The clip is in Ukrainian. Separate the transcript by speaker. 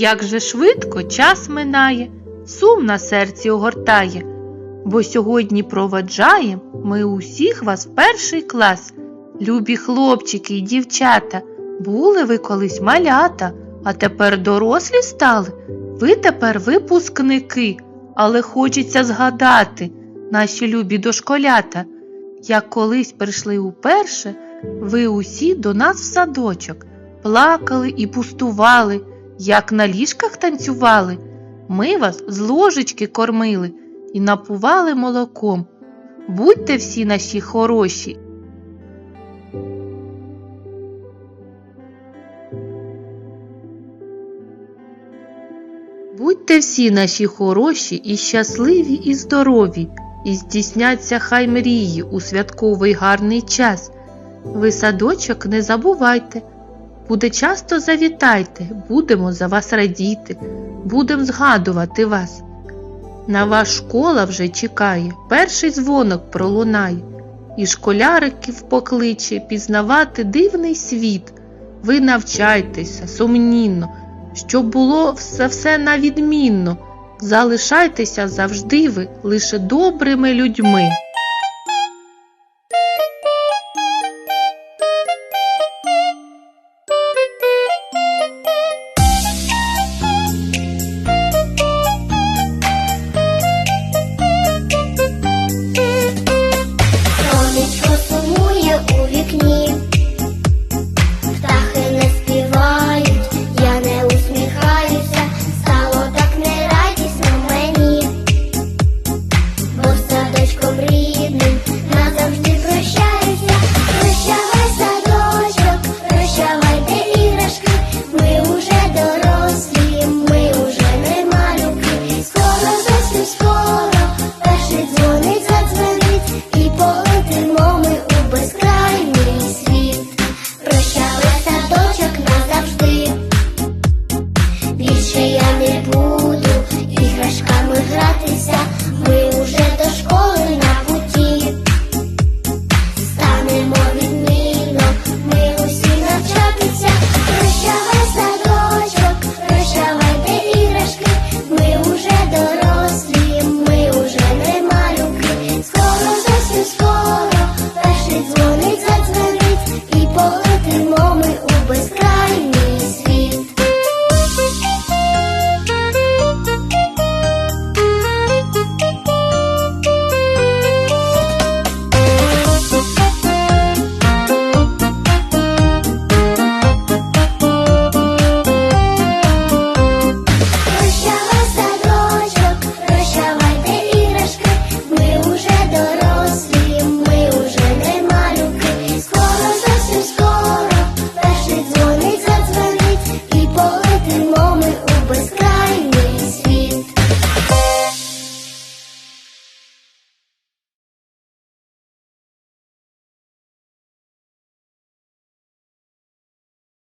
Speaker 1: Як же швидко час минає, сум на серці огортає, бо сьогодні проваджаєм ми усіх вас в перший клас. Любі хлопчики й дівчата, були ви колись малята, а тепер дорослі стали. Ви тепер випускники, але хочеться згадати, наші любі дошколята, як колись прийшли уперше, ви усі до нас в садочок, плакали і пустували, як на ліжках танцювали. Ми вас з ложечки кормили і напували молоком. Будьте всі наші хороші. Будьте всі наші хороші і щасливі, і здорові, і здійсняться хай мрії у святковий гарний час. Ви садочок не забувайте, буде часто завітайте, будемо за вас радіти, будем згадувати вас. На вас школа вже чекає, перший дзвонок пролунає, і школяриків покличе пізнавати дивний світ. Ви навчайтеся сумнінно, щоб було все, все на відмінно. Залишайтеся завжди ви лише добрими людьми.